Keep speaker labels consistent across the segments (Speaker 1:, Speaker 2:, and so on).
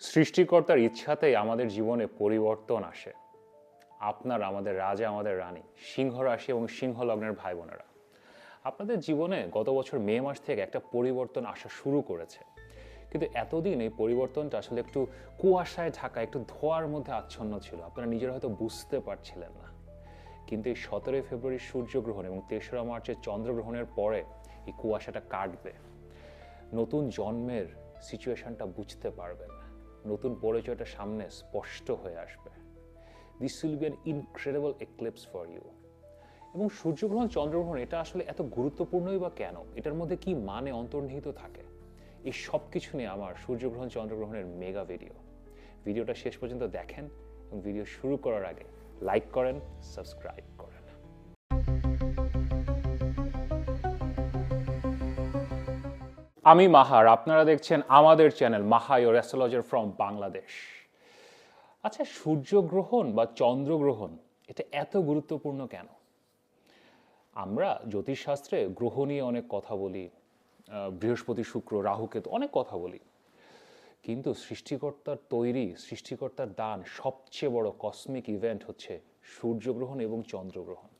Speaker 1: সৃষ্টিকর্তার ইচ্ছাতেই আমাদের জীবনে পরিবর্তন আসে। আপনার আমাদের রাজা, আমাদের রানী সিংহ রাশি এবং সিংহ লগ্নের ভাই বোনেরা আপনাদের জীবনে গত বছর মে মাস থেকে একটা পরিবর্তন আসা শুরু করেছে। কিন্তু এতদিন এই পরিবর্তনটা আসলে একটু কুয়াশায় ঢাকা, একটু ধোয়ার মধ্যে আচ্ছন্ন ছিল। আপনারা নিজেরা হয়তো বুঝতে পারছিলেন না। কিন্তু এই সতেরোই ফেব্রুয়ারি সূর্যগ্রহণ এবং তেসরা মার্চের চন্দ্রগ্রহণের পরে এই কুয়াশাটা কাটবে। নতুন জন্মের সিচুয়েশনটা বুঝতে পারবেন নতুন পরিচয়টা সামনে স্পষ্ট হয়ে আসবে। This will be an incredible eclipse for you এবং সূর্যগ্রহণ, চন্দ্রগ্রহণ, এটা আসলে এত গুরুত্বপূর্ণই বা কেন? এটার মধ্যে কি মানে অন্তর্নিহিত থাকে? এই সব কিছু নিয়ে আমার সূর্যগ্রহণ, চন্দ্রগ্রহণের মেগা ভিডিও ভিডিওটা শেষ পর্যন্ত দেখেন এবং ভিডিও শুরু করার আগে লাইক করেন সাবস্ক্রাইব করেন। আমি মাহার, আপনারা দেখছেন আমাদের channel Maha your astrologer from Bangladesh. আচ্ছা সূর্যগ্রহণ বা চন্দ্রগ্রহণ, এটা এত গুরুত্বপূর্ণ কেন? আমরা জ্যোতিষশাস্ত্রে গ্রহ নিয়ে অনেক কথা বলি বৃহস্পতি, শুক্র রাহুকেতু অনেক কথা বলি। কিন্তু সৃষ্টিকর্তার তৈরি, সৃষ্টিকর্তার দান সবচেয়ে বড় কসমিক ইভেন্ট হচ্ছে সূর্যগ্রহণ এবং চন্দ্রগ্রহণ।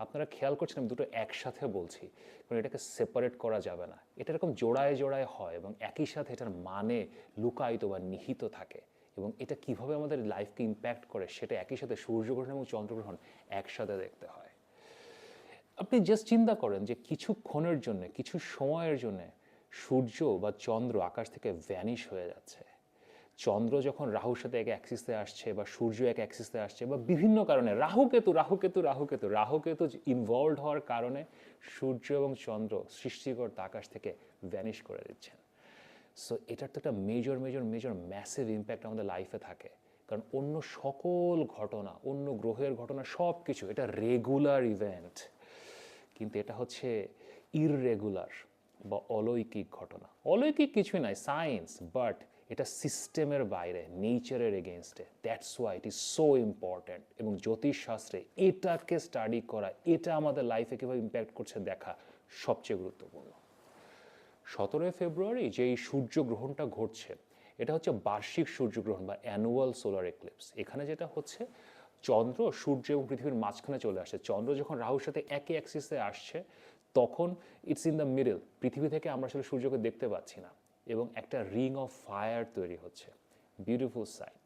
Speaker 1: আপনারা খেয়াল করছেন আমি দুটো একসাথে বলছি, কারণ এটাকে সেপারেট করা যাবে না। এটা এরকম জোড়ায় জোড়ায় হয় এবং একই সাথে এটার মানে লুকায়িত বা নিহিত থাকে। এবং এটা কীভাবে আমাদের লাইফকে ইম্প্যাক্ট করে সেটা একই সাথে সূর্যগ্রহণ এবং চন্দ্রগ্রহণ একসাথে দেখতে হয়। আপনি জাস্ট চিন্তা করেন যে কিছুক্ষণের জন্য, কিছু সময়ের জন্য সূর্য বা চন্দ্র আকাশ থেকে ভ্যানিশ হয়ে যাচ্ছে। চন্দ্র যখন রাহুর সাথে এক অ্যাক্সিসে আসছে বা সূর্য এক অ্যাক্সিসে আসছে বা বিভিন্ন কারণে রাহুকেতু রাহুকেতু রাহুকেতু রাহুকেতু ইনভলভ হওয়ার কারণে সূর্য এবং চন্দ্র সৃষ্টিকর্তা আকাশ থেকে ভ্যানিশ করে দিচ্ছেন। সো এটার তো একটা major major major massive impact আমাদের লাইফে থাকে। কারণ অন্য সকল ঘটনা, অন্য গ্রহের ঘটনা সব কিছু এটা রেগুলার ইভেন্ট কিন্তু এটা হচ্ছে ইররেগুলার বা অলৌকিক ঘটনা। অলৌকিক কিছুই নাই সায়েন্স বাট এটা সিস্টেমের বাইরে, নেচারের এগেনস্টে that's why it is so important এবং জ্যোতিষশাস্ত্রে এটাকে স্টাডি করা, এটা আমাদের লাইফে কীভাবে ইম্প্যাক্ট করছে দেখা সবচেয়ে গুরুত্বপূর্ণ। সতেরোই ফেব্রুয়ারি যে এই সূর্যগ্রহণটা ঘটছে, এটা হচ্ছে বার্ষিক সূর্যগ্রহণ বা অ্যানুয়াল সোলার এক্লিপস এখানে যেটা হচ্ছে, চন্দ্র সূর্য এবং পৃথিবীর মাঝখানে চলে আসে। চন্দ্র যখন রাহুর সাথে একই অ্যাক্সিসে আসছে, তখন ইটস ইন দ্য মিডল পৃথিবী থেকে আমরা আসলে সূর্যকে দেখতে পাচ্ছি না। এবং একটা রিং অফ ফায়ার তৈরি হচ্ছে। বিউটিফুল সাইট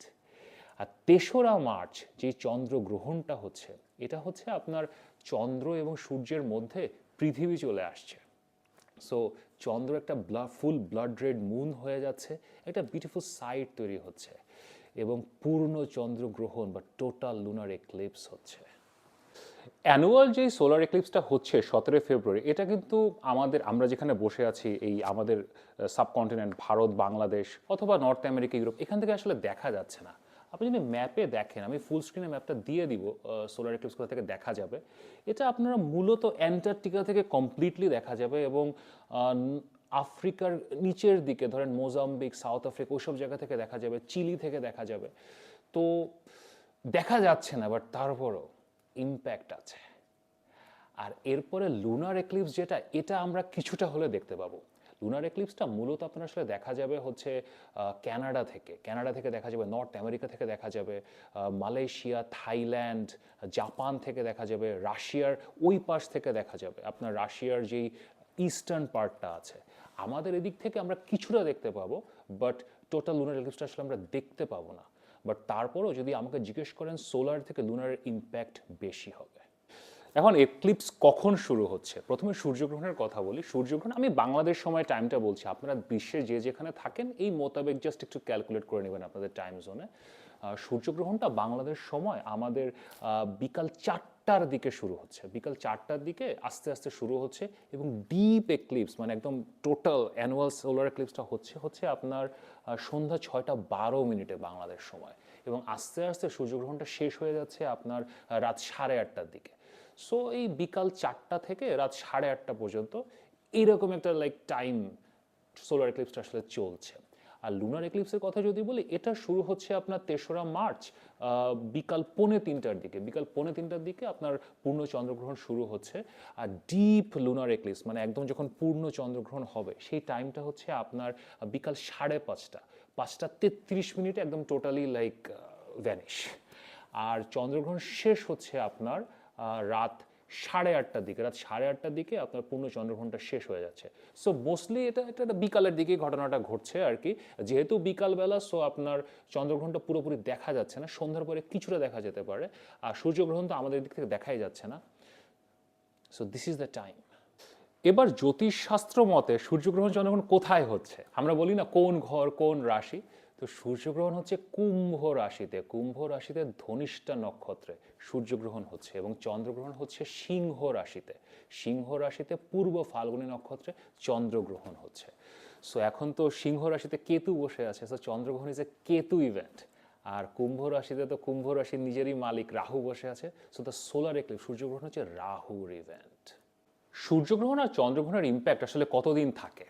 Speaker 1: আর তেসরা মার্চ যে চন্দ্রগ্রহণটা হচ্ছে, এটা হচ্ছে আপনার চন্দ্র এবং সূর্যের মধ্যে পৃথিবী চলে আসছে। সো চন্দ্র একটা blood full blood red moon হয়ে যাচ্ছে, একটা বিউটিফুল সাইট তৈরি হচ্ছে এবং পূর্ণ চন্দ্রগ্রহণ বা টোটাল লুনার এক্লিপস হচ্ছে। অ্যানুয়াল যে সোলার এক্লিপসটা হচ্ছে সতেরোই ফেব্রুয়ারি, এটা কিন্তু আমাদের, আমরা যেখানে বসে আছি এই আমাদের সাবকন্টিনেন্ট ভারত, বাংলাদেশ অথবা নর্থ আমেরিকা, ইউরোপ, এখান থেকে আসলে দেখা যাচ্ছে না। আপনি যদি ম্যাপে দেখেন, আমি ফুল স্ক্রিনে ম্যাপটা দিয়ে দিব সোলার এক্লিপস কোথা থেকে দেখা যাবে। এটা আপনারা মূলত অ্যান্টার্কটিকা থেকে কমপ্লিটলি দেখা যাবে এবং আফ্রিকার নিচের দিকে, ধরেন মোজাম্বিক, সাউথ আফ্রিকা, ওইসব জায়গা থেকে দেখা যাবে, চিলি থেকে দেখা যাবে। তো দেখা যাচ্ছে না বাট তারপরও ইম্প্যাক্ট আছে। আর এরপরে লুনার এক্লিপস যেটা, এটা আমরা কিছুটা হলে দেখতে পাবো। লুনার এক্লিপসটা মূলত আপনার আসলে দেখা যাবে হচ্ছে কানাডা থেকে। কানাডা থেকে দেখা যাবে নর্থ আমেরিকা থেকে দেখা যাবে মালয়েশিয়া থাইল্যান্ড জাপান থেকে দেখা যাবে রাশিয়ার ওই পাশ থেকে দেখা যাবে। আপনার রাশিয়ার যেই ইস্টার্ন পার্টটা আছে। আমাদের এদিক থেকে আমরা কিছুটা দেখতে পাবো বাট টোটাল লুনার এক্লিপসটা আসলে আমরা দেখতে পাবো না। বাট তারপরও যদি আমাকে জিজ্ঞেস করেন সোলার থেকে লুনারের ইম্প্যাক্ট বেশি হবে। এখন এক্লিপস কখন শুরু হচ্ছে? প্রথমে সূর্যগ্রহণের কথা বলি। সূর্যগ্রহণ, আমি বাংলাদেশ সময় টাইমটা বলছি। আপনারা বিশ্বে যে যেখানে থাকেন, এই মোতাবেক জাস্ট একটু ক্যালকুলেট করে নেবেন আপনাদের টাইম জোনে সূর্যগ্রহণটা বাংলাদেশ সময় আমাদের বিকাল চারটার দিকে শুরু হচ্ছে। বিকাল চারটার দিকে আস্তে আস্তে শুরু হচ্ছে এবং ডিপ এক্লিপস মানে একদম টোটাল অ্যানুয়াল সোলার এক্লিপসটা হচ্ছে হচ্ছে আপনার সন্ধ্যা ছয়টা বারো মিনিটে বাংলাদেশ সময়। এবং আস্তে আস্তে সূর্যগ্রহণটা শেষ হয়ে যাচ্ছে আপনার রাত সাড়ে আটটার দিকে। সো এই বিকাল চারটা থেকে রাত সাড়ে আটটা পর্যন্ত এইরকম একটা লাইক টাইম সোলার এক্লিপসটা আসলে চলছে। আর লুনার এক্লিপসের কথা যদি বলি, এটা শুরু হচ্ছে আপনার তেসরা মার্চ বিকাল পৌনে তিনটার দিকে। বিকাল পৌনে তিনটার দিকে আপনার পূর্ণ চন্দ্রগ্রহণ শুরু হচ্ছে। আর ডিপ লুনার এক্লিপস মানে একদম যখন পূর্ণ চন্দ্রগ্রহণ হবে, সেই টাইমটা হচ্ছে আপনার বিকাল সাড়ে পাঁচটা। পাঁচটা তেত্রিশ মিনিটে একদম টোটালি লাইক ভ্যানিশ আর চন্দ্রগ্রহণ শেষ হচ্ছে আপনার রাত সাড়ে আটটার দিকে, রাত সাড়ে আটটার দিকে আপনার পূর্ণ চন্দ্রগ্রহণটা শেষ হয়ে যাচ্ছে। সো মোস্টলি এটা একটা বিকালের দিকে ঘটনাটা ঘটছে আর কি। যেহেতু বিকালবেলা সো আপনার চন্দ্রগ্রহণটা পুরোপুরি দেখা যাচ্ছে না, সন্ধ্যার পরে কিছুটা দেখা যেতে পারে, আর সূর্যগ্রহণ তো আমাদের দিক থেকে দেখাই যাচ্ছে না। So this is the time এবার জ্যোতিষশাস্ত্র মতে সূর্যগ্রহণ, চন্দ্রগ্রহণ কোথায় হচ্ছে? আমরা বলি না কোন ঘর, কোন রাশি। তো সূর্যগ্রহণ হচ্ছে কুম্ভ রাশিতে। কুম্ভ রাশিতে ধনিষ্ঠা নক্ষত্রে সূর্যগ্রহণ হচ্ছে এবং চন্দ্রগ্রহণ হচ্ছে সিংহ রাশিতে। সিংহ রাশিতে পূর্ব ফাল্গুনী নক্ষত্রে চন্দ্রগ্রহণ হচ্ছে। সো এখন তো সিংহ রাশিতে কেতু বসে আছে। সো চন্দ্রগ্রহণ ইজ এ কেতু ইভেন্ট আর কুম্ভ রাশিতে তো কুম্ভ রাশির নিজেরই মালিক রাহু বসে আছে। সো দ্য সোলার এক্লিপ সূর্যগ্রহণ হচ্ছে রাহুর ইভেন্ট সূর্যগ্রহণ আর চন্দ্রগ্রহণের ইম্প্যাক্ট আসলে কতদিন থাকে?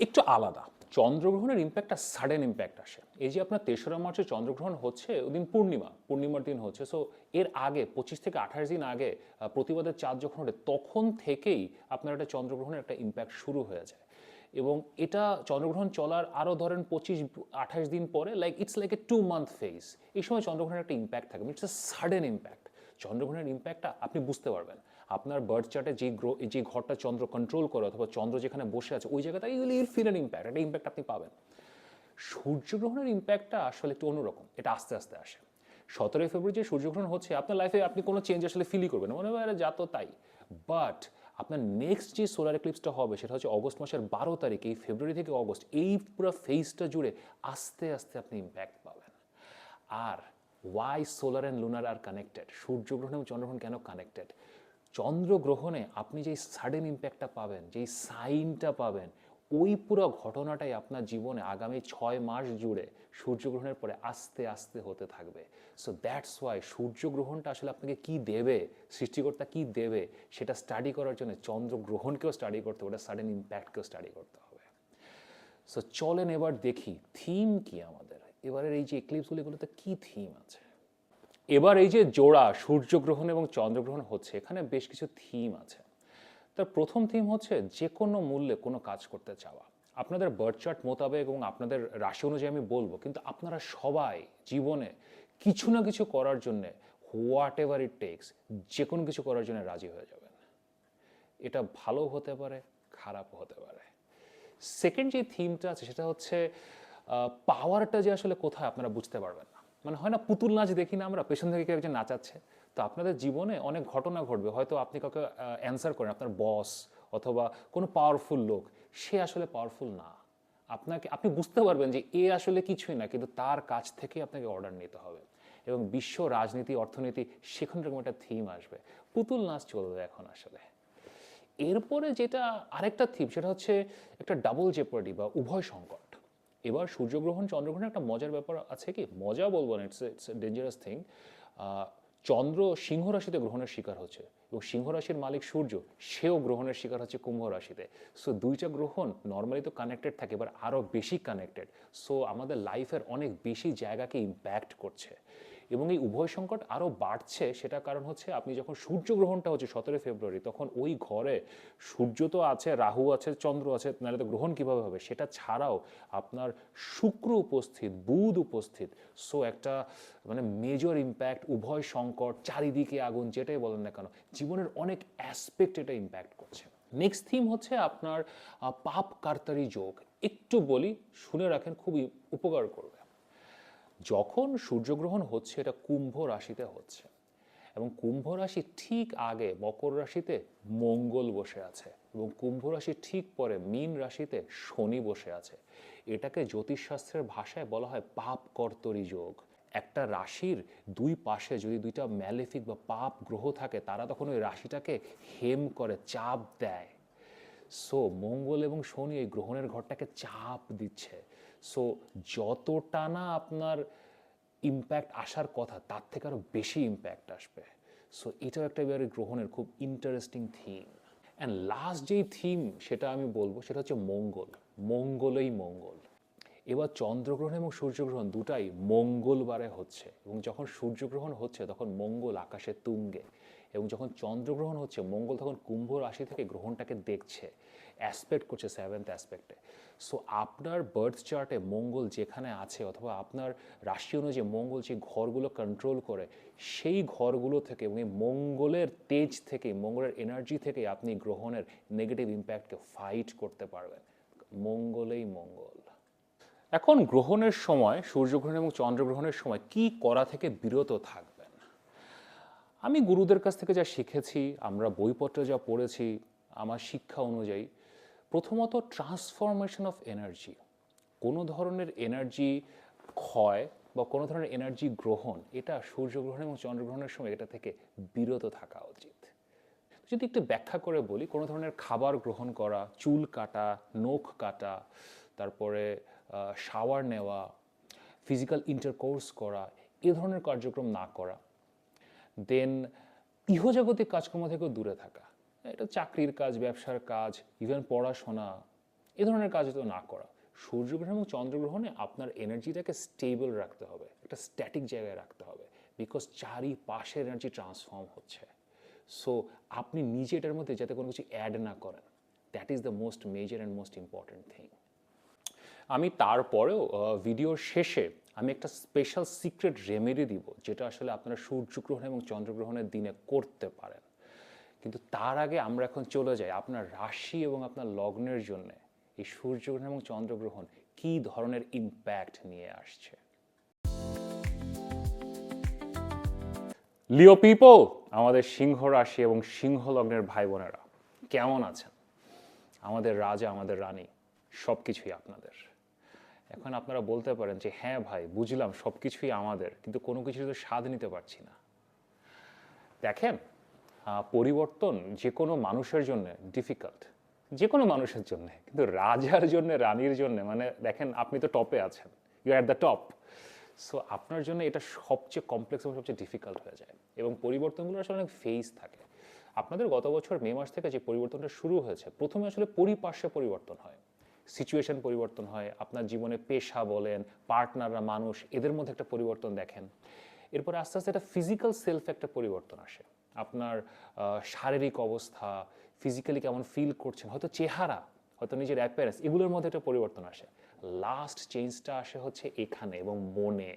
Speaker 1: একটু আলাদা। চন্দ্রগ্রহণের ইম্প্যাক্টটা সাডেন ইম্প্যাক্ট আসে। এই যে আপনার তেসরা মার্চে চন্দ্রগ্রহণ হচ্ছে, ওদিন পূর্ণিমা, পূর্ণিমার দিন হচ্ছে। সো এর আগে, পঁচিশ থেকে আঠাশ দিন আগে প্রতিবাদের চাঁদ যখন ওঠে, তখন থেকেই আপনার একটা চন্দ্রগ্রহণের একটা ইম্প্যাক্ট শুরু হয়ে যায়। এবং এটা চন্দ্রগ্রহণ চলার আরও ধরেন পঁচিশ, আঠাশ দিন পরে like it's like a two month phase এই সময় চন্দ্রগ্রহণের একটা ইম্প্যাক্ট থাকে ইটস এ সাডেন ইম্প্যাক্ট চন্দ্রগ্রহণের ইম্প্যাক্টটা আপনি বুঝতে পারবেন। আপনার বার্থ চার্টে যে গ্রো যে ঘরটা চন্দ্র কন্ট্রোল করে অথবা চন্দ্র যেখানে বসে আছে, ওই জায়গাটা ইউল ফিল অ্যান ইম্প্যাক্ট একটা ইম্প্যাক্ট আপনি পাবেন। সূর্যগ্রহণের ইম্প্যাক্টটা আসলে একটু অন্যরকম, এটা আস্তে আস্তে আসে। সতেরোই ফেব্রুয়ারি যে সূর্যগ্রহণ হচ্ছে, আপনার লাইফে আপনি কোনো চেঞ্জ আসলে ফিলই করবেন মনে হয় যা তো তাই। বাট আপনার নেক্সট যে সোলার এক্লিপসটা হবে, সেটা হচ্ছে অগস্ট মাসের বারো তারিখ, এই ফেব্রুয়ারি থেকে অগস্ট, এই পুরো ফেজটা জুড়ে আস্তে আস্তে আপনি ইম্প্যাক্ট পাবেন। আর why solar and lunar are connected সূর্যগ্রহণ এবং চন্দ্রগ্রহণ কেন কানেক্টেড চন্দ্রগ্রহণে আপনি যেই সাডেন ইম্প্যাক্টটা পাবেন, যেই সাইনটা পাবেন, ওই পুরো ঘটনাটাই আপনার জীবনে আগামী ছয় মাস জুড়ে সূর্যগ্রহণের পরে আস্তে আস্তে হতে থাকবে। সো দ্যাটস ওয়াই সূর্যগ্রহণটা আসলে আপনাকে কি দেবে, সৃষ্টিকর্তা কি দেবে, সেটা স্টাডি করার জন্য চন্দ্রগ্রহণকেও স্টাডি করতে হবে, ওটা সাডেন ইম্প্যাক্টকেও স্টাডি করতে হবে। সো চলেন এবার দেখি থিম কি আমাদের? এবারের এই যে এক্লিপসগুলো এগুলোতে কি থিম আছে? এবার এই যে জোড়া, সূর্যগ্রহণ এবং চন্দ্রগ্রহণ হচ্ছে, এখানে বেশ কিছু থিম আছে। তার প্রথম থিম হচ্ছে যে কোনো মূল্যে কোনো কাজ করতে চাওয়া। আপনাদের বার্থ চার্ট মোতাবেক এবং আপনাদের রাশি অনুযায়ী আমি বলব, কিন্তু আপনারা সবাই জীবনে কিছু না কিছু করার জন্যে হোয়াট এভার ইট টেক্স যে কোনো কিছু করার জন্য রাজি হয়ে যাবেন। এটা ভালো হতে পারে, খারাপও হতে পারে। সেকেন্ড যে থিমটা আছে, সেটা হচ্ছে পাওয়ারটা যে আসলে কোথায়, আপনারা বুঝতে পারবেন মানে হয় না পুতুল নাচ দেখি না আমরা, পেছন থেকে কেউ একজন নাচাচ্ছে। তো আপনাদের জীবনে অনেক ঘটনা ঘটবে। হয়তো আপনি কাউকে অ্যান্সার করেন, আপনার বস অথবা কোনো পাওয়ারফুল লোক, সে আসলে পাওয়ারফুল না। আপনাকে, আপনি বুঝতে পারবেন যে এ আসলে কিছুই না, কিন্তু তার কাছ থেকে আপনাকে অর্ডার নিতে হবে। এবং বিশ্ব রাজনীতি, অর্থনীতি, সেখান এরকম একটা থিম আসবে। পুতুল নাচ চলবে এখন আসলে। এরপরে যেটা আরেকটা থিম সেটা হচ্ছে একটা ডাবল জেপার্ডি বা উভয় সংকট। এবার সূর্যগ্রহণ, চন্দ্রগ্রহণের একটা মজার ব্যাপার আছে কি? মজা বলব না ইটস ইটস ডেঞ্জারাস থিং চন্দ্র সিংহ রাশিতে গ্রহণের শিকার হচ্ছে এবং সিংহ রাশির মালিক সূর্য, সেও গ্রহণের শিকার হচ্ছে কুম্ভ রাশিতে। সো দুইটা গ্রহণ নর্মালি তো কানেক্টেড থাকে এবার আরও বেশি কানেক্টেড সো আমাদের লাইফের অনেক বেশি জায়গাকে ইম্প্যাক্ট করছে। এবং এই উভয় সংকট আরও বাড়ছে সেটা কারণ হচ্ছে আপনি যখন সূর্যগ্রহণটা হচ্ছে সতেরোই ফেব্রুয়ারি, তখন ওই ঘরে সূর্য তো আছে, রাহু আছে, চন্দ্র আছে, নাহলে তো গ্রহণ কীভাবে হবে? সেটা ছাড়াও আপনার শুক্র উপস্থিত, বুধ উপস্থিত সো একটা মানে মেজর ইম্প্যাক্ট উভয় সংকট, চারিদিকে আগুন, যেটাই বলেন না কেন, জীবনের অনেক অ্যাসপেক্ট এটা ইম্প্যাক্ট করছে। নেক্সট থিম হচ্ছে আপনার পাপ, কার্তারি যোগ। একটু বলি, শুনে রাখেন, খুবই উপকার করবে যখন সূর্যগ্রহণ হচ্ছে, এটা কুম্ভ রাশিতে হচ্ছে। এবং কুম্ভ রাশি ঠিক আগে মকর রাশিতে মঙ্গল বসে আছে এবং কুম্ভ রাশির ঠিক পরে মীন রাশিতে শনি বসে আছে। এটাকে জ্যোতিষশাস্ত্রের ভাষায় বলা হয় পাপ কর্তরি যোগ। একটা রাশির দুই পাশে যদি দুইটা ম্যালেফিক বা পাপ গ্রহ থাকে, তারা তখন ওই রাশিটাকে হেম করে, চাপ দেয়। সো মঙ্গল এবং শনি এই গ্রহণের ঘরটাকে চাপ দিচ্ছে। সো যতটা না আপনার ইম্প্যাক্ট আসার কথা, তার থেকে আরও বেশি ইম্প্যাক্ট আসবে। সো এটাও একটা এবারে গ্রহণের খুব ইন্টারেস্টিং থিম অ্যান্ড লাস্ট যেই থিম সেটা আমি বলব, সেটা হচ্ছে মঙ্গল। মঙ্গলই মঙ্গল। এবার চন্দ্রগ্রহণ এবং সূর্যগ্রহণ দুটাই মঙ্গলবারে হচ্ছে এবং যখন সূর্যগ্রহণ হচ্ছে তখন মঙ্গল আকাশে তুঙ্গে এবং যখন চন্দ্রগ্রহণ হচ্ছে মঙ্গল তখন কুম্ভ রাশি থেকে গ্রহণটাকে দেখছে অ্যাসপেক্ট করছে সেভেন্থ অ্যাসপেক্টে সো আপনার বার্থ চার্টে মঙ্গল যেখানে আছে অথবা আপনার রাশি অনুযায়ী মঙ্গল যে ঘরগুলো কন্ট্রোল করে সেই ঘরগুলো থেকে এবং মঙ্গলের তেজ থেকে, মঙ্গলের এনার্জি থেকে আপনি গ্রহণের নেগেটিভ ইম্প্যাক্টকে ফাইট করতে পারবেন। মঙ্গলেই মঙ্গল। এখন গ্রহণের সময়, সূর্যগ্রহণ এবং চন্দ্রগ্রহণের সময় কি করা থেকে বিরত থাকবেন? আমি গুরুদের কাছ থেকে যা শিখেছি, আমরা বইপত্রে যা পড়েছি, আমার শিক্ষা অনুযায়ী, প্রথমত ট্রান্সফরমেশন অফ এনার্জি কোনো ধরনের এনার্জি ক্ষয় বা কোনো ধরনের এনার্জি গ্রহণ, এটা সূর্যগ্রহণ এবং চন্দ্রগ্রহণের সময় এটা থেকে বিরত থাকা উচিত। যদি একটু ব্যাখ্যা করে বলি, কোনো ধরনের খাবার গ্রহণ করা, চুল কাটা, নখ কাটা, তারপরে শাওয়ার নেওয়া ফিজিক্যাল ইন্টারকোর্স করা, এ ধরনের কার্যক্রম না করা। দেন ইহজাগতিক কাজকর্ম থেকেও দূরে থাকা। এটা চাকরির কাজ, ব্যবসার কাজ ইভেন পড়াশোনা, এ ধরনের কাজ তো না করা। সূর্যগ্রহণ এবং চন্দ্রগ্রহণে আপনার এনার্জিটাকে স্টেবল রাখতে হবে, একটা স্ট্যাটিক জায়গায় রাখতে হবে বিকজ চারিপাশে এনার্জি ট্রান্সফর্ম হচ্ছে। সো আপনি নিজে এটার মধ্যে যাতে কোনো কিছু অ্যাড না করেন। That is the most major and most important thing আমি তারপরেও ভিডিওর শেষে আমি একটা স্পেশাল সিক্রেট রেমেডি দিব, যেটা আসলে আপনারা সূর্যগ্রহণ এবং চন্দ্রগ্রহণের দিনে করতে পারেন। কিন্তু তার আগে আমরা এখন চলে যাই আপনার রাশি এবং আপনার লগ্নের জন্য। এই সূর্যগ্রহণ এবং চন্দ্রগ্রহণ কি ধরনের ইম্প্যাক্ট নিয়ে আসছে? লিও পিপল আমাদের সিংহ রাশি এবং সিংহ লগ্নের ভাই বোনেরা কেমন আছেন? আমাদের রাজা, আমাদের রানী সব কিছুই আপনাদের। এখন আপনারা বলতে পারেন যে হ্যাঁ ভাই, বুঝলাম সব কিছুই আমাদের, কিন্তু কোনো কিছু তো স্বাদ নিতে পারছি না। দেখেন পরিবর্তন যে কোনো মানুষের জন্য ডিফিকাল্ট যে কোনো মানুষের জন্য, কিন্তু রাজার জন্য, রানীর জন্য মানে দেখেন, আপনি তো টপে আছেন you at the top so আপনার জন্য এটা সবচেয়ে কমপ্লেক্স এবং সবচেয়ে ডিফিকাল্ট হয়ে যায় এবং পরিবর্তনগুলো আসলে অনেক ফেজ থাকে। আপনাদের গত বছর মে মাস থেকে যে পরিবর্তনটা শুরু হয়েছে, প্রথমে আসলে পরিপার্শ্বে পরিবর্তন হয়। সিচুয়েশন পরিবর্তন হয়, আপনার জীবনে পেশা বলেন পার্টনাররা মানুষ, এদের মধ্যে একটা পরিবর্তন দেখেন। এরপরে আস্তে আস্তে একটা ফিজিক্যাল সেলফ একটা পরিবর্তন আসে। আপনার শারীরিক অবস্থা ফিজিক্যালি কেমন ফিল করছেন, হয়তো চেহারা, হয়তো নিজের অ্যাপিয়ারেন্স এগুলোর মধ্যে একটা পরিবর্তন আসে। লাস্ট চেঞ্জটা আসে হচ্ছে এখানে এবং মনে।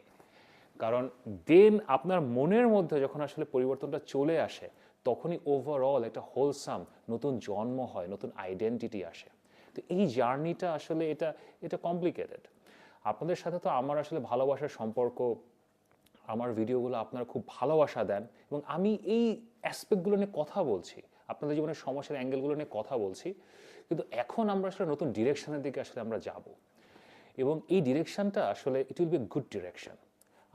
Speaker 1: কারণ দেন আপনার মনের মধ্যে যখন আসলে পরিবর্তনটা চলে আসে, তখনই ওভারঅল একটা হোলসাম নতুন জন্ম হয়, নতুন আইডেন্টিটি আসে। তো এই জার্নিটা আসলে এটা এটা কমপ্লিকেটেড আপনাদের সাথে তো আমার আসলে ভালোবাসার সম্পর্ক, আমার ভিডিওগুলো আপনারা খুব ভালোবাসা দেন এবং আমি এই অ্যাসপেক্টগুলো নিয়ে কথা বলছি, আপনাদের জীবনের সমস্যার অ্যাঙ্গেলগুলো নিয়ে কথা বলছি, কিন্তু এখন আমরা আসলে নতুন ডিরেকশনের দিকে আসলে আমরা যাব। এবং এই ডিরেকশনটা আসলে it will be good direction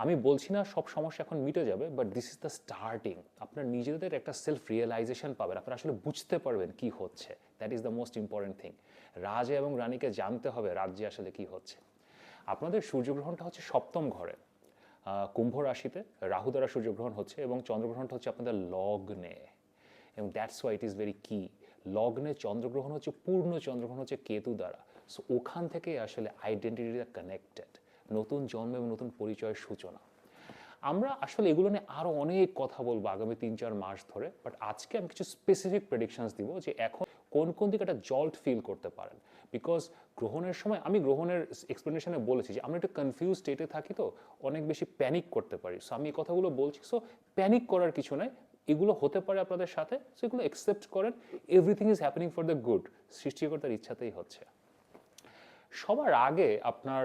Speaker 1: আমি বলছি না সব সমস্যা এখন মিটে যাবে but this is the starting আপনার নিজেদের একটা সেলফ রিয়েলাইজেশন পাবেন। আপনারা আসলে বুঝতে পারবেন কি হচ্ছে। That is the most important thing রাজা এবং রানীকে জানতে হবে রাজ্যে আসলে কি হচ্ছে। আপনাদের সূর্যগ্রহণটা হচ্ছে সপ্তম ঘরে। কুম্ভ রাশিতে রাহু দ্বারা সূর্যগ্রহণ হচ্ছে এবং চন্দ্রগ্রহণটা হচ্ছে আপনাদের লগ্নে। এবং that's why it is very key লগ্নে চন্দ্রগ্রহণ হচ্ছে, পূর্ণ চন্দ্রগ্রহণ হচ্ছে কেতু দ্বারা। সো ওখান থেকে আসলে আইডেন্টিটিটা কানেক্টেড নতুন জন্ম এবং নতুন পরিচয়ের সূচনা। আমরা আসলে এগুলো নিয়ে আরও অনেক কথা বলব আগামী তিন চার মাস ধরে বাট আজকে আমি কিছু স্পেসিফিক প্রেডিকশনস দিব যে এখন কোন কোন দিকে একটা জল্ট ফিল করতে পারেন। বিকজ গ্রহণের সময় আমি গ্রহণের এক্সপ্লেনেশনে বলেছি যে আমরা একটু কনফিউজ স্টেটে থাকি তো, অনেক বেশি প্যানিক করতে পারি। সো আমি এই কথাগুলো বলছি সো প্যানিক করার কিছু নাই। এগুলো হতে পারে আপনাদের সাথে সো এগুলো একসেপ্ট করেন। Everything is happening for the good সৃষ্টিকর্তার ইচ্ছাতেই হচ্ছে। সবার আগে আপনার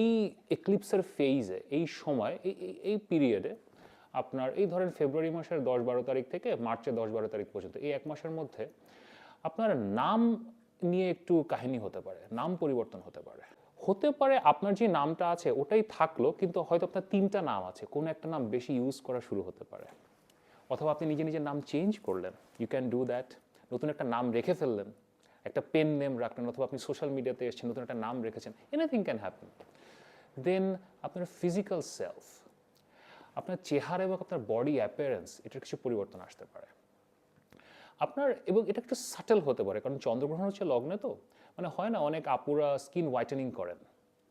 Speaker 1: এই এক্লিপসের ফেইজে এই সময়, এই পিরিয়ডে আপনার এই ধরেন ফেব্রুয়ারি মাসের দশ বারো তারিখ থেকে মার্চের দশ বারো তারিখ পর্যন্ত, এই এক মাসের মধ্যে আপনার নাম নিয়ে একটু কাহিনী হতে পারে, নাম পরিবর্তন হতে পারে। হতে পারে আপনার যে নামটা আছে ওটাই থাকল, কিন্তু হয়তো আপনার তিনটা নাম আছে, কোনো একটা নাম বেশি ইউজ করা শুরু হতে পারে। অথবা আপনি নিজে নিজের নাম চেঞ্জ করলেন ইউ ক্যান ডু দ্যাট নতুন একটা নাম রেখে ফেললেন একটা পেন নেম রাখলেন অথবা আপনি সোশ্যাল মিডিয়াতে এসেছেন, নতুন একটা নাম রেখেছেন এনিথিং ক্যান হ্যাপেন দেন আপনার ফিজিক্যাল সেলফ আপনার চেহারা এবং আপনার বডি অ্যাপিয়ারেন্স এটার কিছু পরিবর্তন আসতে পারে। আপনার এবং এটা একটু সাটেল হতে পারে, কারণ চন্দ্রগ্রহণ হচ্ছে লগ্নে তো মানে হয় না অনেক আপুরা স্কিন হোয়াইটেনিং করেন।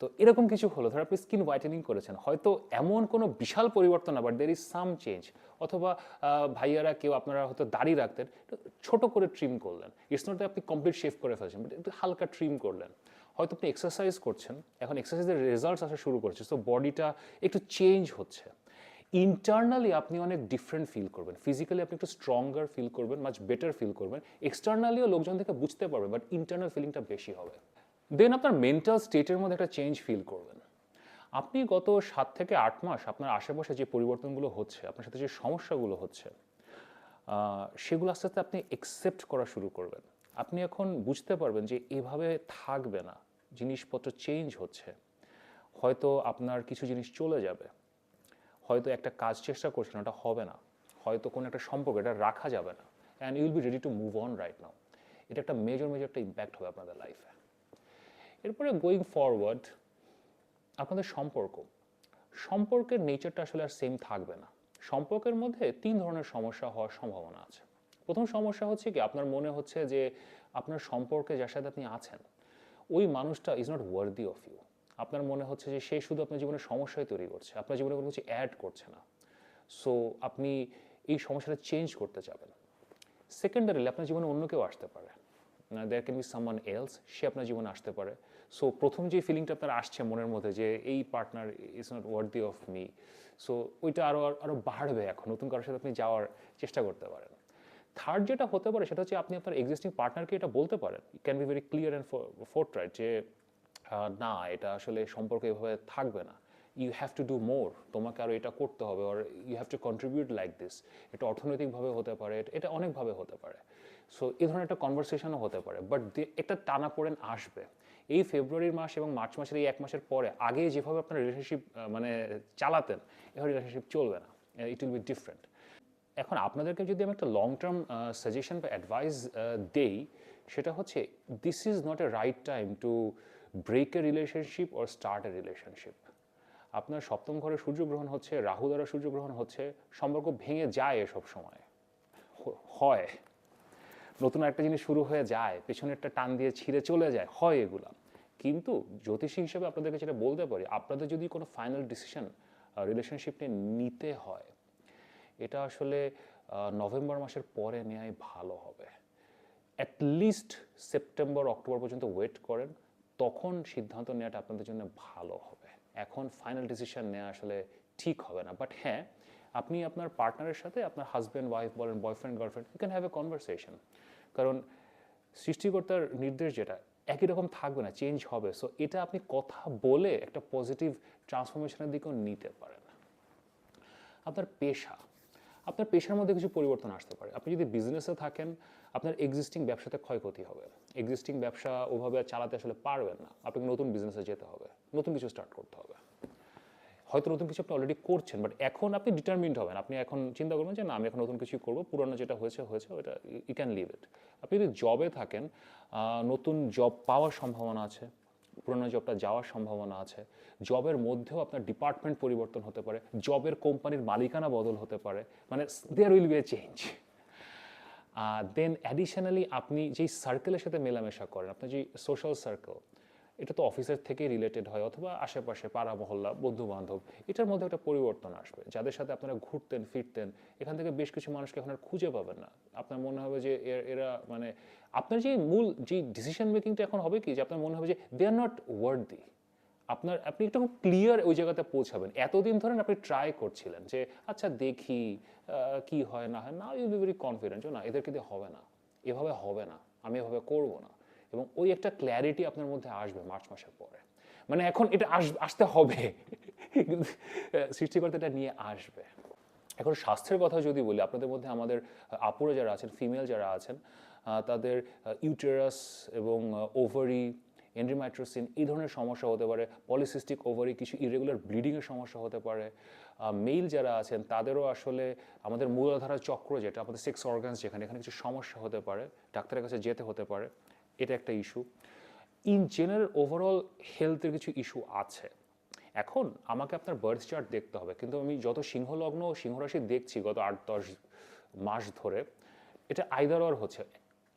Speaker 1: তো এরকম কিছু হলো, ধর আপনি স্কিন হোয়াইটেনিং করেছেন, হয়তো এমন কোনো বিশাল পরিবর্তন আবার দের ইজ সাম চেঞ্জ অথবা ভাইয়ারা কেউ আপনারা হয়তো দাড়ি রাখতেন ছোট করে ট্রিম করলেন ইটস নট আপনি কমপ্লিট শেভ করে ফেলছেন বাট একটু হালকা ট্রিম করলেন, হয়তো আপনি এক্সারসাইজ করছেন, এখন এক্সারসাইজের রেজাল্টস আসা শুরু করছে সো বডিটা একটু চেঞ্জ হচ্ছে ইন্টারনালি আপনি অনেক ডিফারেন্ট ফিল করবেন ফিজিক্যালি আপনি একটু স্ট্রঙ্গার ফিল করবেন মাচ বেটার ফিল করবেন এক্সটার্নালিও লোকজন থেকে বুঝতে পারবে বাট ইন্টারনাল ফিলিংটা বেশি হবে। দেন আপনার মেন্টাল স্টেটের মধ্যে একটা চেঞ্জ ফিল করবেন। আপনি গত সাত থেকে আট মাস আপনার আশেপাশে যে পরিবর্তনগুলো হচ্ছে, আপনার সাথে যে সমস্যাগুলো হচ্ছে সেগুলো আস্তে আস্তে আপনি একসেপ্ট করা শুরু করবেন। আপনি এখন বুঝতে পারবেন যে এভাবে থাকবে না, জিনিসপত্র চেঞ্জ হচ্ছে। হয়তো আপনার কিছু জিনিস চলে যাবে, হয়তো একটা কাজ চেষ্টা করছেন, ওটা হবে না, হয়তো কোনো একটা সম্পর্ক, এটা রাখা যাবে না। And you'll be ready to move on right now এটা একটা মেজর মেজর একটা ইম্প্যাক্ট হবে আপনাদের লাইফে এরপরে গোয়িং ফরওয়ার্ড আপনাদের সম্পর্ক। সম্পর্কের নেচারটা আসলে আর সেম থাকবে না। সম্পর্কের মধ্যে তিন ধরনের সমস্যা হওয়ার সম্ভাবনা আছে। প্রথম সমস্যা হচ্ছে কি, আপনার মনে হচ্ছে যে আপনার সম্পর্কে যার সাথে আপনি আছেন, ওই মানুষটা is not worthy of you আপনার মনে হচ্ছে যে সে শুধু আপনার জীবনে সমস্যাই তৈরি করছে, আপনার জীবনে কোনো কিছু অ্যাড করছে না। সো আপনি এই সমস্যাটা চেঞ্জ করতে চাবেন সেকেন্ডারিলি আপনার জীবনে অন্য কেউ আসতে পারে। There can be someone else সে আপনার জীবনে আসতে পারে। সো প্রথম যে ফিলিংটা আপনার আসছে মনের মধ্যে যে এই partner is not worthy of me so ওইটা আরও আরও বাড়বে এখন। নতুন কারোর সাথে আপনি যাওয়ার চেষ্টা করতে পারেন। থার্ড যেটা হতে পারে সেটা হচ্ছে আপনি আপনার এক্সিস্টিং পার্টনারকে এটা বলতে পারেন। Can be very clear and forthright যে না, এটা আসলে সম্পর্ক এভাবে থাকবে না। You have to do more তোমাকে আরও এটা করতে হবে আর you have to contribute like this এটা অর্থনৈতিকভাবে হতে পারে, এটা- অনেকভাবে হতে পারে। সো এই ধরনের একটা কনভারসেশনও হতে পারে। বাট একটা টানা পড়েন আসবে। এই ফেব্রুয়ারির মাস এবং মার্চ মাসের এই এক মাসের পরে, আগে যেভাবে আপনার রিলেশনশিপ মানে চালাতেন এভাবে রিলেশনশিপ চলবে না। ইট উইল বি ডিফারেন্ট এখন আপনাদেরকে যদি আমি একটা লং টার্ম সাজেশন বা অ্যাডভাইস দেই, সেটা হচ্ছে this is not a right time to break a relationship or start a relationship আপনার সপ্তম ঘরে সূর্যগ্রহণ হচ্ছে, রাহু দ্বারা সূর্যগ্রহণ হচ্ছে, সম্পর্ক ভেঙে যায় এসব সময়। হয়। নতুন একটা জিনিস শুরু হয়ে যায় পেছনে একটা টান দিয়ে ছিঁড়ে চলে যায়, হয় এগুলা। কিন্তু জ্যোতিষী হিসেবে আপনাদেরকে যেটা বলতে পারি, আপনাদের যদি কোনো ফাইনাল ডিসিশন রিলেশনশিপ নিয়ে নিতে হয়, এটা আসলে নভেম্বর মাসের পরে নেওয়াই ভালো হবে। অ্যাটলিস্ট সেপ্টেম্বর অক্টোবর পর্যন্ত ওয়েট করেন, তখন সিদ্ধান্ত নেওয়াটা আপনাদের জন্য ভালো হবে। এখন ফাইনাল ডিসিশন নেওয়া আসলে ঠিক হবে না। বাট হ্যাঁ আপনি আপনার পার্টনারের সাথে আপনার হাজব্যান্ড ওয়াইফ বলেন boyfriend girlfriend you can have a conversation কারণ সৃষ্টিকর্তার নির্দেশ যেটা একই রকম থাকবে না চেঞ্জ হবে। সো এটা আপনি কথা বলে একটা পজিটিভ ট্রান্সফরমেশনের দিকেও নিতে পারেন। আপনার পেশা, আপনার পেশার মধ্যে কিছু পরিবর্তন আসতে পারে। আপনি যদি বিজনেসে থাকেন, আপনার এক্সিস্টিং ব্যবসাতে ক্ষয়ক্ষতি হবে। এক্সিস্টিং ব্যবসা ওভাবে চালাতে আসলে পারবেন না। আপনাকে নতুন বিজনেসে যেতে হবে, নতুন কিছু স্টার্ট করতে হবে। হয়তো নতুন কিছু আপনি অলরেডি করছেন বাট এখন আপনি ডিটারমিন্ড হবেন। আপনি এখন চিন্তা করবেন যে, না, আমি এখন নতুন কিছু করব। পুরনো যেটা হয়েছে হয়েছে ওটা ইউ ক্যান লিভ ইট আপনি যদি জবে থাকেন নতুন জব পাওয়ার সম্ভাবনা আছে, পুরোনো জবটা যাওয়ার সম্ভাবনা আছে জবের মধ্যেও আপনার ডিপার্টমেন্ট পরিবর্তন হতে পারে জবের কোম্পানির মালিকানা বদল হতে পারে মানে there will be a change then additionally আপনি যেই সার্কেলের সাথে মেলামেশা করেন, আপনার যে সোশ্যাল সার্কেল এটা তো অফিসের থেকে রিলেটেড হয় অথবা আশেপাশে পাড়া মহল্লা বন্ধু বান্ধব এটার মধ্যে একটা পরিবর্তন আসবে। যাদের সাথে আপনারা ঘুরতেন, ফিরতেন, এখান থেকে বেশ কিছু মানুষকে এখন আর খুঁজে পাবেন না। আপনার মনে হবে যে এর- মানে আপনার যে মূল, যে ডিসিশন মেকিংটা এখন হবে কি? যে আপনার মনে হবে যে দে আর নট ওয়ার্ডি আপনার, আপনি একটু ক্লিয়ার ওই জায়গাতে পৌঁছাবেন। এতদিন ধরেন আপনি ট্রাই করছিলেন যে আচ্ছা দেখি কি হয়, না হয়। না ইউ বি ভেরি কনফিডেন্ট না, এদেরকে দিয়ে হবে না। এভাবে হবে না। আমি এভাবে করব না। এবং ওই একটা ক্ল্যারিটি আপনার মধ্যে আসবে মার্চ মাসের পরে। মানে এখন এটা আস, আসতে হবে। সৃষ্টিকর্তা এটা নিয়ে আসবে। এখন স্বাস্থ্যের কথা যদি বলি, আপনাদের মধ্যে আমাদের আপুরে যারা আছেন ফিমেল যারা আছেন তাদের ইউটেরাস এবং ওভারি এন্ড্রিমাইট্রোসিন এই ধরনের সমস্যা হতে পারে। পলিসিস্টিক ওভারি কিছু ইরেগুলার ব্লিডিংয়ের সমস্যা হতে পারে। মেল যারা আছেন, তাদেরও আসলে আমাদের মূলাধারা চক্র যেটা, আমাদের সেক্স অর্গানস যেখানে, এখানে কিছু সমস্যা হতে পারে, ডাক্তারের কাছে যেতে হতে পারে। এটা একটা ইস্যু ইন জেনারেল ওভারঅল হেলথের কিছু ইস্যু আছে। এখন আমাকে আপনার বার্থ চার্ট দেখতে হবে। কিন্তু আমি যত সিংহলগ্ন সিংহরাশি দেখছি গত আট, দশ মাস ধরে, এটা আইদার অর হচ্ছে।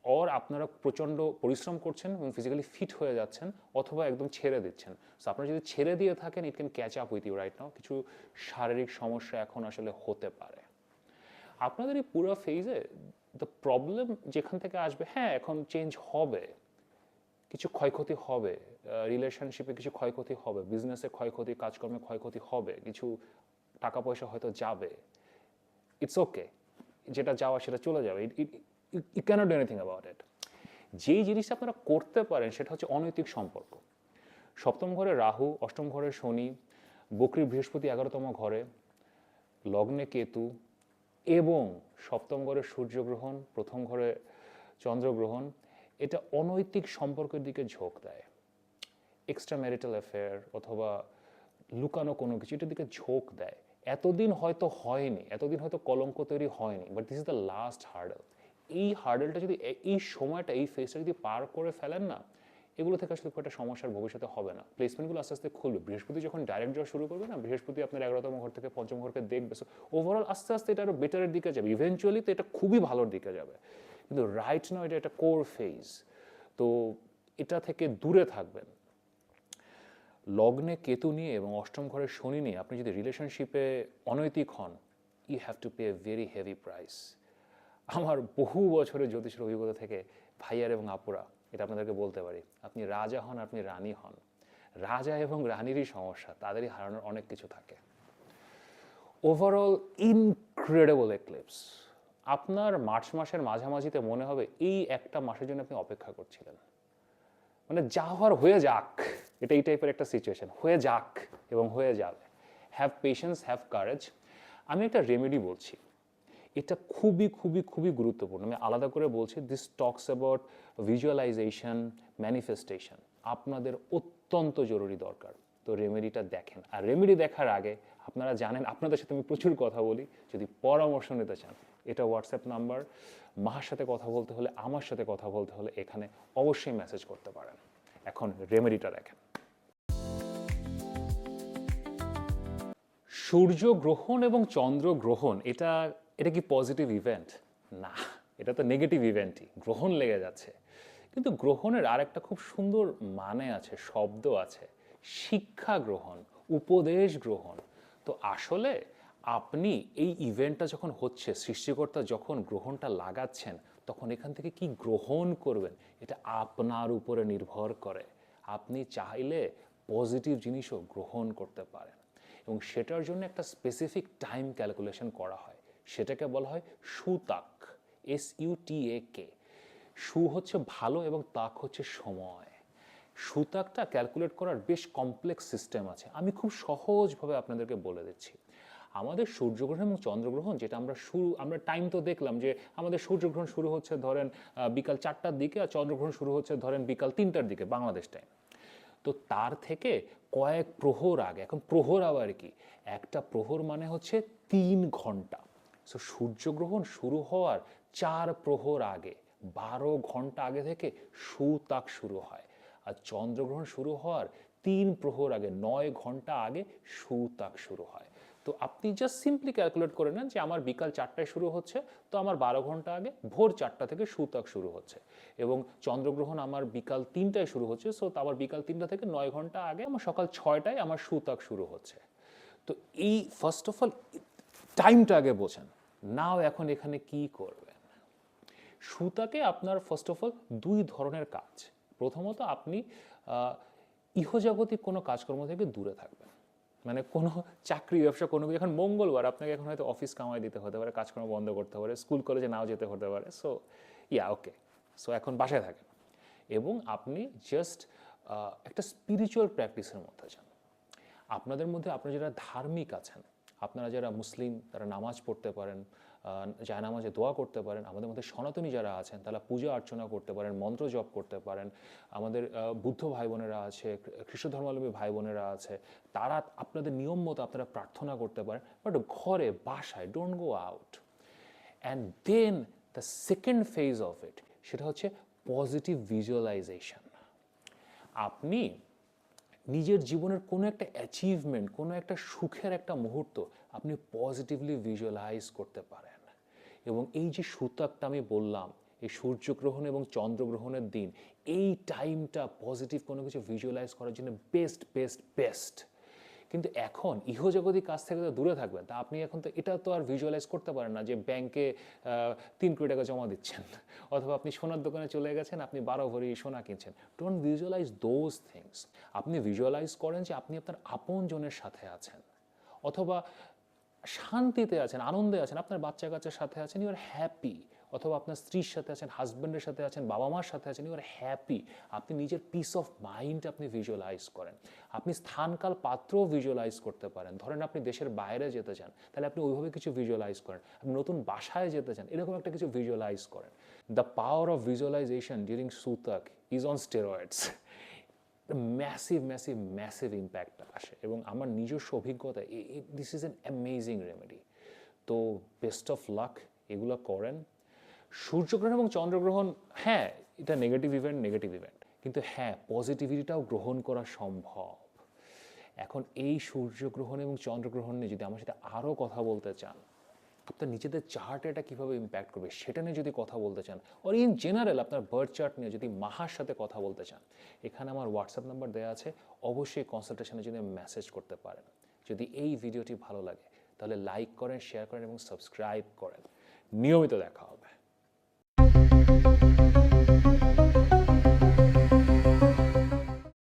Speaker 1: অর আপনারা প্রচণ্ড পরিশ্রম করছেন এবং ফিজিক্যালি ফিট হয়ে যাচ্ছেন অথবা একদম ছেড়ে দিচ্ছেন। সো আপনারা যদি ছেড়ে দিয়ে থাকেন it can catch up with you right now কিছু শারীরিক সমস্যা এখন আসলে হতে পারে। আপনাদের এই পুরো ফেজে দ্য প্রবলেম যেখান থেকে আসবে হ্যাঁ এখন চেঞ্জ হবে, কিছু ক্ষয়ক্ষতি হবে রিলেশনশিপে কিছু ক্ষয়ক্ষতি হবে বিজনেসে ক্ষয়ক্ষতি, কাজকর্মে ক্ষয়ক্ষতি হবে, কিছু টাকা পয়সা হয়তো যাবে। ইটস ওকে যেটা যাওয়া সেটা চলে যাবে। It can't do anything about it যেই জিনিসটা আপনারা করতে পারেন সেটা হচ্ছে অনৈতিক সম্পর্ক। সপ্তম ঘরে রাহু, অষ্টম ঘরে শনি বকরি বৃহস্পতি এগারোতম ঘরে লগ্নে কেতু এবং সপ্তম ঘরে সূর্যগ্রহণ, প্রথম ঘরে চন্দ্রগ্রহণ, এটা অনৈতিক সম্পর্কের দিকে ঝোঁক দেয়। এক্সট্রা ম্যারিটাল অ্যাফেয়ার অথবা লুকানো কোনো কিছু, এটার দিকে ঝোঁক দেয়। এতদিন হয়তো হয়নি, এতদিন হয়তো কলঙ্ক তৈরি হয়নি but this is the last hurdle এই হার্ডেলটা যদি এই সময়টা, এই ফেজটা যদি পার করে ফেলেন না এগুলো থেকে আসলে খুব একটা সমস্যার ভবিষ্যতে হবে না। প্লেসমেন্টগুলো আস্তে আস্তে খুলবে। বৃহস্পতি যখন ডাইরেক্ট যাওয়া শুরু করবে না, বৃহস্পতি আপনার এগারোতম ঘর থেকে পঞ্চম ঘরকে দেখবে। সো ওভারঅল আস্তে আস্তে এটা আরও বেটারের দিকে যাবে। ইভেনচুয়ালি তো এটা খুবই ভালোর দিকে যাবে। কিন্তু রাইট নাও এটা একটা কোর ফেজ তো এটা থেকে দূরে থাকবেন। লগ্নে কেতু নিয়ে এবং অষ্টম ঘরে শনি নিয়ে আপনি যদি রিলেশনশিপে অনৈতিক হন you have to pay a very heavy price আমার বহু বছরের জ্যোতিষের অভিজ্ঞতা থেকে ভাইয়ার এবং আপুরা এটা আপনাদেরকে বলতে পারি। আপনি রাজা হন, আপনি রানী হন। রাজা এবং রানীরই সমস্যা, তাদেরই হারানোর অনেক কিছু থাকে। ওভারঅল ইনক্রেডেবল এক্লিপস আপনার মার্চ মাসের মাঝামাঝিতে মনে হবে এই একটা মাসের জন্য আপনি অপেক্ষা করছিলেন। মানে যা হওয়ার হয়ে যাক, এটা এই টাইপের একটা সিচুয়েশন হয়ে যাক এবং হয়ে যাবে হ্যাভ পেশেন্স হ্যাভ কারেজ আমি একটা রেমেডি বলছি। এটা খুবই খুবই খুবই গুরুত্বপূর্ণ। আমি আলাদা করে বলছি this talks about visualization manifestation আপনাদের অত্যন্ত জরুরি দরকার। তো রেমেডিটা দেখেন। আর রেমেডি দেখার আগে আপনারা জানেন, আপনাদের সাথে আমি প্রচুর কথা বলি। যদি পরামর্শ নিতে চান, এটা হোয়াটসঅ্যাপ নাম্বার মার সাথে কথা বলতে হলে, আমার সাথে কথা বলতে হলে এখানে অবশ্যই মেসেজ করতে পারেন। এখন রেমেডিটা দেখেন। সূর্য গ্রহণ এবং চন্দ্র গ্রহণ, এটা এটা কি পজিটিভ ইভেন্ট না। এটা তো নেগেটিভ ইভেন্টই গ্রহণ লেগে যাচ্ছে। কিন্তু গ্রহণের আর একটা খুব সুন্দর মানে আছে, শব্দ আছে, শিক্ষা গ্রহণ, উপদেশ গ্রহণ। তো আসলে আপনি এই ইভেন্টটা যখন হচ্ছে, সৃষ্টিকর্তা যখন গ্রহণটা লাগাচ্ছেন, তখন এখান থেকে কি গ্রহণ করবেন, এটা আপনার উপরে নির্ভর করে। আপনি চাইলে পজিটিভ জিনিসও গ্রহণ করতে পারেন। এবং সেটার জন্য একটা স্পেসিফিক টাইম ক্যালকুলেশন করা হয়। সেটাকে বলা হয় সুতাক। এস ইউ টি এ কে সু হচ্ছে ভালো এবং তাক হচ্ছে সময়। সুতাকটা ক্যালকুলেট করার বেশ কমপ্লেক্স সিস্টেম আছে। আমি খুব সহজভাবে আপনাদেরকে বলে দিচ্ছি। আমাদের সূর্যগ্রহণ এবং চন্দ্রগ্রহণ, যেটা আমরা শুরু আমরা টাইম তো দেখলাম যে আমাদের সূর্যগ্রহণ শুরু হচ্ছে ধরেন বিকাল চারটার দিকে আর চন্দ্রগ্রহণ শুরু হচ্ছে ধরেন বিকাল তিনটার দিকে বাংলাদেশ টাইম তো তার থেকে কয়েক প্রহর আগে, এখন প্রহর আবার কি? একটা প্রহর মানে হচ্ছে তিন ঘণ্টা। সো সূর্যগ্রহণ শুরু হওয়ার চার প্রহর আগে, বারো ঘণ্টা আগে থেকে সুতাক শুরু হয়। আর চন্দ্রগ্রহণ শুরু হওয়ার তিন প্রহর আগে, নয় ঘণ্টা আগে সুতাক শুরু হয়। তো আপনি জাস্ট সিম্পলি ক্যালকুলেট করে নেন যে আমার বিকাল চারটায় শুরু হচ্ছে, তো আমার বারো ঘণ্টা আগে ভোর চারটা থেকে সুতাক শুরু হচ্ছে। এবং চন্দ্রগ্রহণ আমার বিকাল তিনটায় শুরু হচ্ছে সো আমার বিকাল তিনটা থেকে নয় ঘণ্টা আগে আমার সকাল ছয়টায় আমার সুতাক শুরু হচ্ছে। তো এই ফার্স্ট অফ অল টাইমটা আগে বোঝেন। নাও এখন এখানে কি করবেন সুতাকে আপনার ফার্স্ট অফ অল দুই ধরনের কাজ। প্রথমত আপনি ইহজাগতিক কোনো কাজকর্ম থেকে দূরে থাকবেন। মানে কোনো চাকরি, ব্যবসা, কোনো এখন মঙ্গলবার আপনাকে এখন হয়তো অফিস কামাই দিতে হতে পারে, কাজকর্ম বন্ধ করতে পারে স্কুল কলেজে নাও যেতে হতে পারে। সো ইয়া ওকে সো এখন বাসায় থাকেন। এবং আপনি জাস্ট একটা স্পিরিচুয়াল প্র্যাকটিসের মধ্যে যান। আপনাদের মধ্যে আপনারা যারা ধার্মিক আছেন, আপনারা যারা মুসলিম, তারা নামাজ পড়তে পারেন যায় নামাজে দোয়া করতে পারেন। আমাদের মধ্যে সনাতনী যারা আছেন, তারা পূজা অর্চনা করতে পারেন, মন্ত্র জপ করতে পারেন। আমাদের বুদ্ধ ভাই বোনেরা আছে খ্রিস্ট ধর্মাবলম্বী ভাই বোনেরা আছে, তারা আপনাদের নিয়ম মতো আপনারা প্রার্থনা করতে পারেন। বাট ঘরে, বাসায় don't go out and then the second phase of it সেটা হচ্ছে পজিটিভ ভিজুয়ালাইজেশন আপনি নিজের জীবনের কোনো একটা অ্যাচিভমেন্ট কোনো একটা সুখের একটা মুহূর্ত আপনি পজিটিভলি ভিজুয়ালাইজ করতে পারেন। এবং এই যে সুতাকটা আমি বললাম, এই সূর্যগ্রহণ এবং চন্দ্রগ্রহণের দিন, এই টাইমটা পজিটিভ কোনো কিছু ভিজুয়ালাইজ করার জন্য বেস্ট বেস্ট বেস্ট কিন্তু এখন ইহজগতিক কাজ থেকে তো দূরে থাকবেন। তা আপনি এখন তো এটা তো আর ভিজুয়ালাইজ করতে পারেন না যে ব্যাংকে তিন কোটি টাকা জমা দিচ্ছেন। অথবা আপনি সোনার দোকানে চলে গেছেন, আপনি বারো ভরি সোনা কিনছেন। ডোন্ট ভিজুয়ালাইজ দোজ থিংস আপনি ভিজুয়ালাইজ করেন যে আপনি আপনার আপনজনের সাথে আছেন। অথবা শান্তিতে আছেন, আনন্দে আছেন, আপনার বাচ্চা কাচ্চার সাথে আছেন ইউ আর হ্যাপি অথবা আপনার স্ত্রীর সাথে আছেন হাজব্যান্ডের সাথে আছেন বাবা মার সাথে আছেন ইউ আর হ্যাপি আপনি নিজের পিস অফ মাইন্ড আপনি ভিজুয়ালাইজ করেন। আপনি স্থানকাল পাত্রও ভিজুয়ালাইজ করতে পারেন। ধরেন আপনি দেশের বাইরে যেতে চান, তাহলে আপনি ওইভাবে কিছু ভিজুয়ালাইজ করেন। আপনি নতুন বাসায় যেতে চান, এরকম একটা কিছু ভিজুয়ালাইজ করেন। The power of visualization during sutak is on steroids massive massive massive impact আসে এবং আমার নিজস্ব অভিজ্ঞতা this is an amazing remedy তো বেস্ট অফ লাক এগুলো করেন। সূর্যগ্রহণ এবং চন্দ্রগ্রহণ হ্যাঁ এটা নেগেটিভ ইভেন্ট নেগেটিভ ইভেন্ট কিন্তু হ্যাঁ পজিটিভিটিটাও গ্রহণ করা সম্ভব। এখন এই সূর্যগ্রহণ এবং চন্দ্রগ্রহণ নিয়ে যদি আমার সাথে আরও কথা বলতে চান আপনার নিজেদের চার্ট এটা কীভাবে ইম্প্যাক্ট করবে সেটা নিয়ে যদি কথা বলতে চান অর ইন জেনারেল আপনার বার্থ চার্ট নিয়ে যদি মাহার সাথে কথা বলতে চান, এখানে আমার হোয়াটসঅ্যাপ নাম্বার দেওয়া আছে, অবশ্যই কনসালটেশনে যদি মেসেজ করতে পারেন। যদি এই ভিডিওটি ভালো লাগে, তাহলে লাইক করেন শেয়ার করেন এবং সাবস্ক্রাইব করেন। নিয়মিত দেখা হবে।